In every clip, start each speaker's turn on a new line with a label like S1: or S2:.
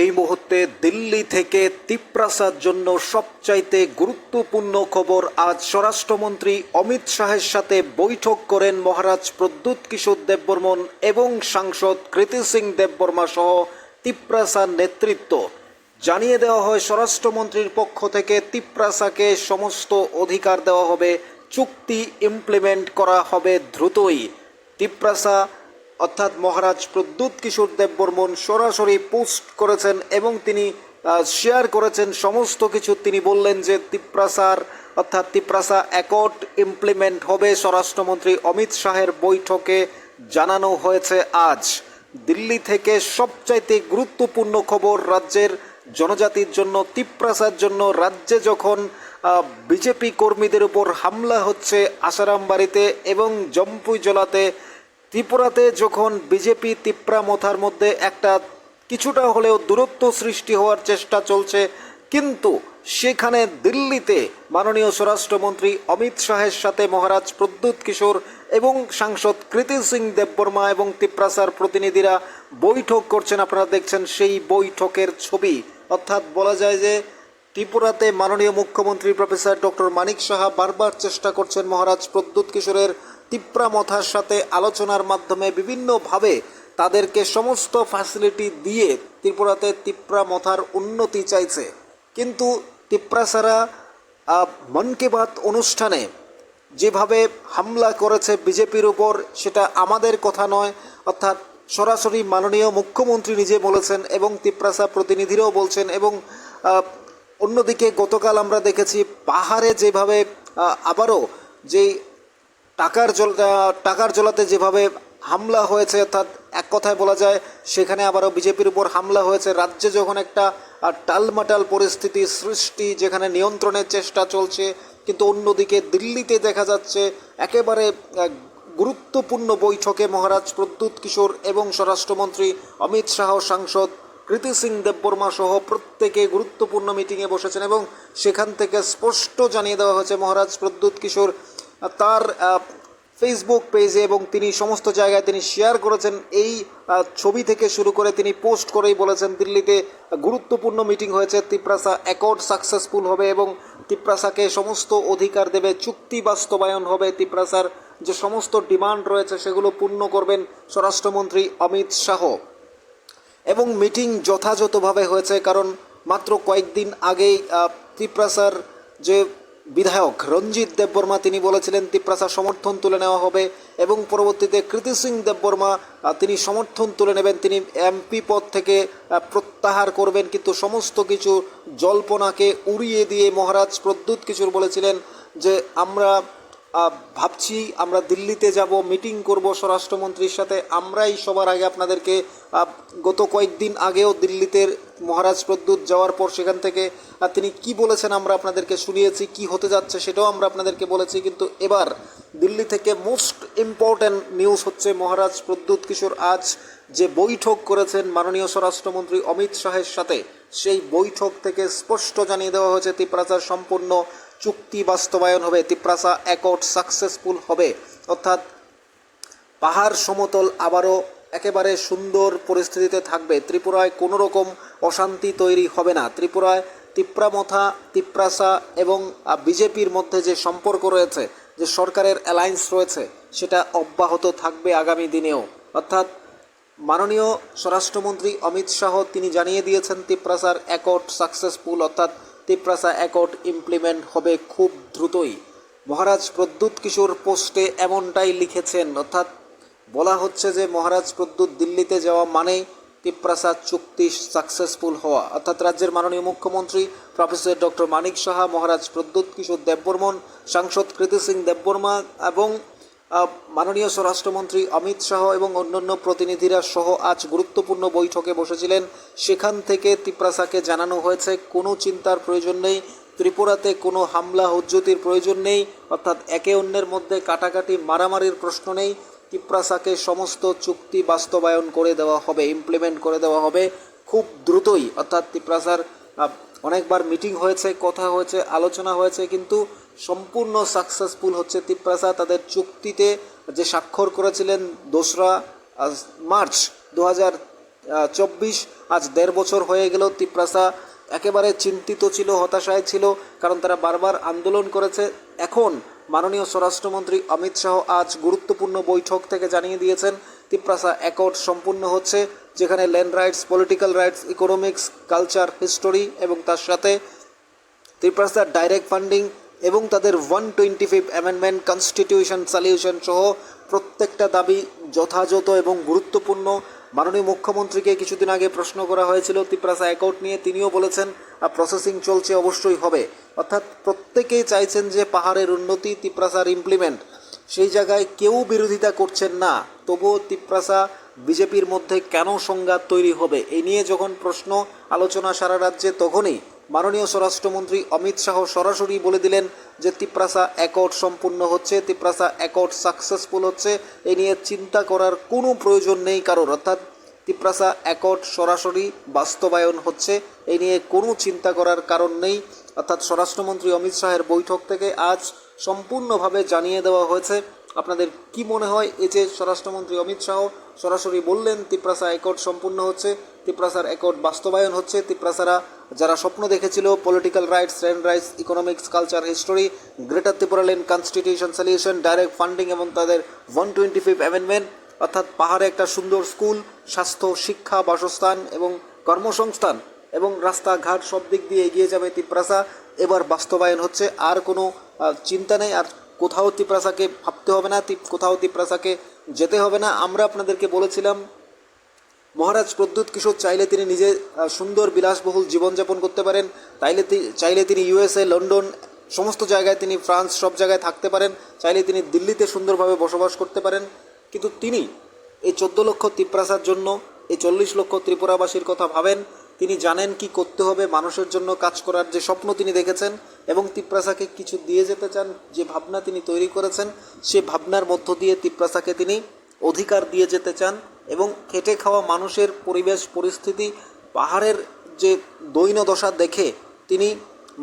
S1: এই মুহূর্তে দিল্লি থেকে তিপ্রাসার জন্য সবচাইতে গুরুত্বপূর্ণ খবর আজ স্বরাষ্ট্রমন্ত্রী অমিত শাহের সাথে বৈঠক করেন মহারাজ প্রদ্যুৎ কিশোর দেববর্মন এবং সাংসদ কৃতি সিং দেববর্মা সহ তিপ্রাসার নেতৃত্ব। জানিয়ে দেওয়া হয়, স্বরাষ্ট্রমন্ত্রীর পক্ষ থেকে তিপ্রাসাকে সমস্ত অধিকার দেওয়া হবে, চুক্তি ইমপ্লিমেন্ট করা হবে দ্রুতই। তিপ্রাসা অর্থাৎ মহারাজ প্রদ্যুৎ কিশোর দেববর্মন সরাসরি পোস্ট করেছেন এবং তিনি শেয়ার করেছেন। সমস্ত কিছু তিনি বললেন যে তিপ্রাসার, অর্থাৎ তিপ্রাসা অ্যাকর্ড ইমপ্লিমেন্ট হবে। স্বরাষ্ট্রমন্ত্রী অমিত শাহের বৈঠকে জানানো হয়েছে আজ। দিল্লি থেকে সবচাইতে গুরুত্বপূর্ণ খবর, রাজ্যের জনজাতির জন্য, তিপ্রাসার জন্য রাজ্যে যখন বিজেপি কর্মীদের উপর হামলা হচ্ছে আসারাম বাড়িতে এবং জম্পুই জলাতে ত্রিপুরাতে যখন বিজেপি তিপ্রা মথার মধ্যে একটা কিছুটা হলেও দূরত্ব সৃষ্টি হওয়ার চেষ্টা চলছে, কিন্তু সেখানে দিল্লিতে মাননীয় স্বরাষ্ট্রমন্ত্রী অমিত শাহের সাথে মহারাজ প্রদ্যুৎ কিশোর এবং সাংসদ কৃতি সিং দেববর্মা এবং তিপ্রাসার প্রতিনিধিরা বৈঠক করছেন। আপনারা দেখছেন সেই বৈঠকের ছবি। অর্থাৎ বলা যায় যে ত্রিপুরাতে মাননীয় মুখ্যমন্ত্রী প্রফেসর ডক্টর মানিক সাহা বারবার চেষ্টা করছেন মহারাজ প্রদ্যুৎ কিশোরের তিপ্রা মথার সাথে আলোচনার মাধ্যমে বিভিন্নভাবে তাদেরকে সমস্ত ফ্যাসিলিটি দিয়ে ত্রিপুরাতে তিপ্রা মথার উন্নতি চাইছে। কিন্তু তিপ্রাসারা আহ, মন কি বাত অনুষ্ঠানে যেভাবে হামলা করেছে বিজেপির উপর সেটা আমাদের কথা নয় অর্থাৎ সরাসরি মাননীয় মুখ্যমন্ত্রী নিজে বলেছেন এবং তিপ্রাসা প্রতিনিধিরাও বলছেন এবং অন্যদিকে গতকাল আমরা দেখেছি পাহাড়ে যেভাবে আবারও যেই টাকার জল টাকার জলাতে যেভাবে হামলা হয়েছে, অর্থাৎ এক কথায় বলা যায়, সেখানে আবারও বিজেপির উপর হামলা হয়েছে। রাজ্যে যখন একটা টালমাটাল পরিস্থিতি সৃষ্টি, যেখানে নিয়ন্ত্রণের চেষ্টা চলছে, কিন্তু অন্যদিকে দিল্লিতে দেখা যাচ্ছে, একেবারে গুরুত্বপূর্ণ বৈঠকে মহারাজ প্রদ্যুৎ কিশোর এবং স্বরাষ্ট্রমন্ত্রী অমিত শাহ, সাংসদ কৃতি সিং দেববর্মা সহ প্রত্যেকে গুরুত্বপূর্ণ মিটিংয়ে বসেছেন এবং সেখান থেকে স্পষ্ট জানিয়ে দেওয়া হয়েছে মহারাজ প্রদ্যুৎ কিশোর তার ফেসবুক পেজে এবং তিনি সমস্ত জায়গায় তিনি শেয়ার করেছেন। এই ছবি থেকে শুরু করে তিনি পোস্ট করেই বলেছেন, দিল্লিতে গুরুত্বপূর্ণ মিটিং হয়েছে, তিপ্রাসা অ্যাকর্ড সাকসেসফুল হবে এবং তিপ্রাসাকে সমস্ত অধিকার দেবে, চুক্তি বাস্তবায়ন হবে, তিপ্রাসার যে সমস্ত ডিমান্ড রয়েছে সেগুলো পূর্ণ করবেন স্বরাষ্ট্রমন্ত্রী অমিত শাহ। এবং মিটিং যথাযথভাবে হয়েছে, কারণ মাত্র কয়েকদিন আগেই তিপ্রাসার যে বিধায়ক রঞ্জিত দেববর্মা, তিনি বলেছিলেন, তিপ্রাসা সমর্থন তুলে নেওয়া হবে এবং পরবর্তীতে কৃতি সিং দেববর্মা তিনি সমর্থন তুলে নেবেন, তিনি এমপি পদ থেকে প্রত্যাহার করবেন, কিন্তু সমস্ত কিছু জল্পনাকে উড়িয়ে দিয়ে মহারাজ প্রদ্যুৎ কিশোর বলেছিলেন যে, আমরা ভাবছি আমরা দিল্লিতে যাব মিটিং করব স্বরাষ্ট্রমন্ত্রীর সাথে। আমরাই সবার আগে আপনাদেরকে গত কয়েকদিন আগেও দিল্লিতে মহারাজ প্রদ্যুৎ যাওয়ার পর সেখান থেকে তিনি কি বলেছেন আমরা আপনাদেরকে শুনিয়েছি, কি হতে যাচ্ছে সেটাও আমরা আপনাদেরকে বলেছি, কিন্তু এবার দিল্লি থেকে মোস্ট ইম্পর্ট্যান্ট নিউজ হচ্ছে মহারাজ প্রদ্যুৎ কিশোর আজ যে বৈঠক করেছেন মাননীয় স্বরাষ্ট্রমন্ত্রী অমিত শাহের সাথে, সেই বৈঠক থেকে স্পষ্ট জানিয়ে দেওয়া হয়েছে তিপ্রাসার সম্পূর্ণ চুক্তি বাস্তবায়ন হবে, তিপ্রাসা অ্যাকর্ড সাকসেসফুল হবে। অর্থাৎ পাহাড় সমতল আবারও একেবারে সুন্দর পরিস্থিতিতে থাকবে। ত্রিপুরায় কোনো রকম অশান্তি তৈরি হবে না। ত্রিপুরায় তিপ্রামথা, তিপ্রাসা এবং বিজেপির মধ্যে যে সম্পর্ক রয়েছে, যে সরকারের অ্যালায়েন্স রয়েছে, সেটা অব্যাহত থাকবে আগামী দিনেও। অর্থাৎ মাননীয় স্বরাষ্ট্রমন্ত্রী অমিত শাহ তিনি জানিয়ে দিয়েছেন, তিপ্রাসার অ্যাকর্ড সাকসেসফুল অর্থাৎ তিপ্রাসা অ্যাকর্ড ইমপ্লিমেন্ট হবে খুব দ্রুতই। মহারাজ প্রদ্যুৎ কিশোর পোস্টে এমনটাই লিখেছেন, অর্থাৎ বলা হচ্ছে যে মহারাজ প্রদ্যুৎ দিল্লিতে যাওয়া মানেই তিপ্রাসা চুক্তি সাকসেসফুল হওয়া। অর্থাৎ রাজ্যের মাননীয় মুখ্যমন্ত্রী প্রফেসর ডক্টর মানিক সাহা, মহারাজ প্রদ্যুৎ কিশোর দেববর্মন, সাংসদ কৃতি সিং দেববর্মা এবং মাননীয় স্বরাষ্ট্রমন্ত্রী অমিত শাহ এবং অন্যান্য প্রতিনিধিরা সহ আজ গুরুত্বপূর্ণ বৈঠকে বসেছিলেন। সেখান থেকে তিপ্রাসাকে জানানো হয়েছে, কোনো চিন্তার প্রয়োজন নেই। ত্রিপুরাতে কোনো হামলা, হুজ্জতির প্রয়োজন নেই। অর্থাৎ একে অন্যের মধ্যে কাটাকাটি মারামারির প্রশ্ন নেই। তিপ্রাসাকে সমস্ত চুক্তি বাস্তবায়ন করে দেওয়া হবে ইমপ্লিমেন্ট করে দেওয়া হবে। খুব দ্রুতই, অর্থাৎ তিপ্রাসার অনেকবার মিটিং হয়েছে, কথা হয়েছে, আলোচনা হয়েছে, কিন্তু সম্পূর্ণ সাকসেসফুল হচ্ছে তিপ্রাসা। তাদের চুক্তিতে যে স্বাক্ষর করেছিলেন দোসরা মার্চ দু চব্বিশ, আজ দেড় বছর হয়ে গেল তিপ্রাসা। একেবারে চিন্তিত ছিল, হতাশায় ছিল, কারণ তারা বারবার আন্দোলন করেছে। এখন মাননীয় স্বরাষ্ট্রমন্ত্রী অমিত শাহ আজ গুরুত্বপূর্ণ বৈঠক থেকে জানিয়ে দিয়েছেন, তিপ্রাসা অ্যাকর্ড সম্পূর্ণ হচ্ছে, যেখানে land rights political rights economics culture history এবং তার সাথে ত্রিপ্রাসার ডাইরেক্ট ফান্ডিং এবং তাদের one twenty fifth amendment constitution solution সহ প্রত্যেকটা দাবি যথাযথ এবং গুরুত্বপূর্ণ। মাননীয় মুখ্যমন্ত্রীকে কিছুদিন আগে প্রশ্ন করা হয়েছিল তিপ্রাসা অ্যাকাউন্ট নিয়ে। তিনিও বলেছেন প্রসেসিং চলছে, অবশ্যই হবে। অর্থাৎ প্রত্যেকেই চাইছেন যে পাহাড়ের উন্নতি তিপ্রাসার ইমপ্লিমেন্ট সেই জায়গায় কেউ বিরোধিতা করছেন না। তবুও তিপ্রাসা বিজেপির মধ্যে কেন সংঘাত তৈরি হবে? এই নিয়ে যখন প্রশ্ন, আলোচনা সারা রাজ্যে তখনই মাননীয় স্বরাষ্ট্রমন্ত্রী অমিত শাহ সরাসরি বলে দিলেন যে তিপ্রাসা অ্যাকর্ড সম্পূর্ণ হচ্ছে, তিপ্রাসা অ্যাকর্ড সাকসেসফুল হচ্ছে। এ নিয়ে চিন্তা করার কোনো প্রয়োজন নেই কারোর। অর্থাৎ তিপ্রাসা অ্যাকর্ড সরাসরি বাস্তবায়ন হচ্ছে এই নিয়ে কোনো চিন্তা করার কারণ নেই। অর্থাৎ স্বরাষ্ট্রমন্ত্রী অমিত শাহের বৈঠক থেকে আজ সম্পূর্ণভাবে জানিয়ে দেওয়া হয়েছে। আপনাদের কি মনে হয় এ যে স্বরাষ্ট্রমন্ত্রী অমিত শাহ সরাসরি বললেন, তিপ্রাসা অ্যাকর্ড সম্পূর্ণ হচ্ছে, তিপ্রাসার অ্যাকর্ড বাস্তবায়ন হচ্ছে। তিপ্রাসারা যারা স্বপ্ন দেখেছিল political rights land rights economics culture history greater Tripura land constitution solution direct funding এবং তাদের ওয়ান টোয়েন্টি ফিফ অ্যামেন্ডমেন্ট অর্থাৎ পাহাড়ে একটা সুন্দর স্কুল স্বাস্থ্য, শিক্ষা, বাসস্থান এবং কর্মসংস্থান এবং রাস্তাঘাট সব দিক দিয়ে এগিয়ে যাবে তিপ্রাসা। এবার বাস্তবায়ন হচ্ছে, আর কোনো চিন্তা নেই। আর কোথাও তিপ্রাসাকে ভাবতে হবে না। কোথাও তিপ্রাসাকে যেতে হবে না। আমরা আপনাদেরকে বলেছিলাম, মহারাজ প্রদ্যুৎ কিশোর চাইলে তিনি নিজে সুন্দর বিলাসবহুল জীবনযাপন করতে পারেন। তাইলে চাইলে তিনি ইউএসএ লন্ডন, সমস্ত জায়গায় তিনি ফ্রান্স, সব জায়গায় থাকতে পারেন। চাইলে তিনি দিল্লিতে সুন্দরভাবে বসবাস করতে পারেন। কিন্তু তিনি এই চোদ্দ লক্ষ তিপ্রাসার জন্য, এই চল্লিশ লক্ষ ত্রিপুরাবাসীর কথা ভাবেন। তিনি জানেন কি করতে হবে, মানুষের জন্য কাজ করার যে স্বপ্ন তিনি দেখেছেন এবং তিপ্রাসাকে কিছু দিয়ে যেতে চান, যে ভাবনা তিনি তৈরি করেছেন, সে ভাবনার মধ্য দিয়ে তিপ্রাসাকে তিনি অধিকার দিয়ে যেতে চান এবং খেটে খাওয়া মানুষের পরিবেশ, পরিস্থিতি, পাহাড়ের যে দৈন দশা দেখে তিনি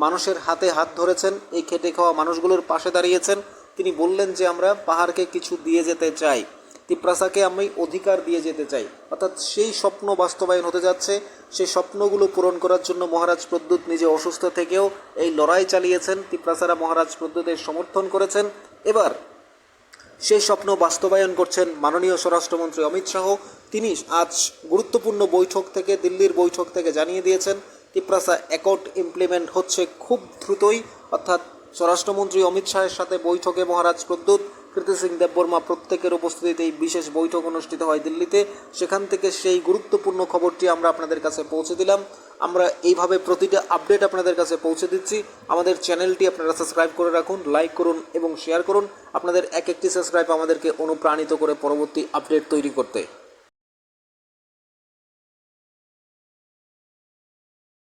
S1: মানুষের হাতে হাত ধরেছেন, এই খেটে খাওয়া মানুষগুলোর পাশে দাঁড়িয়েছেন। তিনি বললেন যে আমরা পাহাড়কে কিছু দিয়ে যেতে চাই। তিপ্রাসাকে আমি অধিকার দিয়ে যেতে চাই। অর্থাৎ সেই স্বপ্ন বাস্তবায়ন হতে যাচ্ছে। সেই স্বপ্নগুলো পূরণ করার জন্য মহারাজ প্রদ্যুৎ নিজে অসুস্থ থেকেও এই লড়াই চালিয়েছেন। তিপ্রাসারা মহারাজ প্রদ্যুতের সমর্থন করেছেন। এবার সেই স্বপ্ন বাস্তবায়ন করছেন মাননীয় স্বরাষ্ট্রমন্ত্রী অমিত শাহ। তিনি আজ গুরুত্বপূর্ণ বৈঠক থেকে, দিল্লির বৈঠক থেকে জানিয়ে দিয়েছেন, তিপ্রাসা অ্যাকর্ড ইমপ্লিমেন্ট হচ্ছে খুব দ্রুতই। অর্থাৎ স্বরাষ্ট্রমন্ত্রী অমিত শাহের সাথে বৈঠকে মহারাজ প্রদ্যুৎ কীর্তি সিং দেববর্মা প্রত্যেকের উপস্থিতিতে এই বিশেষ বৈঠক অনুষ্ঠিত হয় দিল্লিতে। সেখান থেকে সেই গুরুত্বপূর্ণ খবরটি আমরা আপনাদের কাছে পৌঁছে দিলাম। আমরা এইভাবে প্রতিটা আপডেট আপনাদের কাছে পৌঁছে দিচ্ছি। আমাদের চ্যানেলটি আপনারা সাবস্ক্রাইব করে রাখুন, লাইক করুন এবং শেয়ার করুন। আপনাদের এক একটি সাবস্ক্রাইব আমাদেরকে অনুপ্রাণিত করে পরবর্তী আপডেট তৈরি করতে।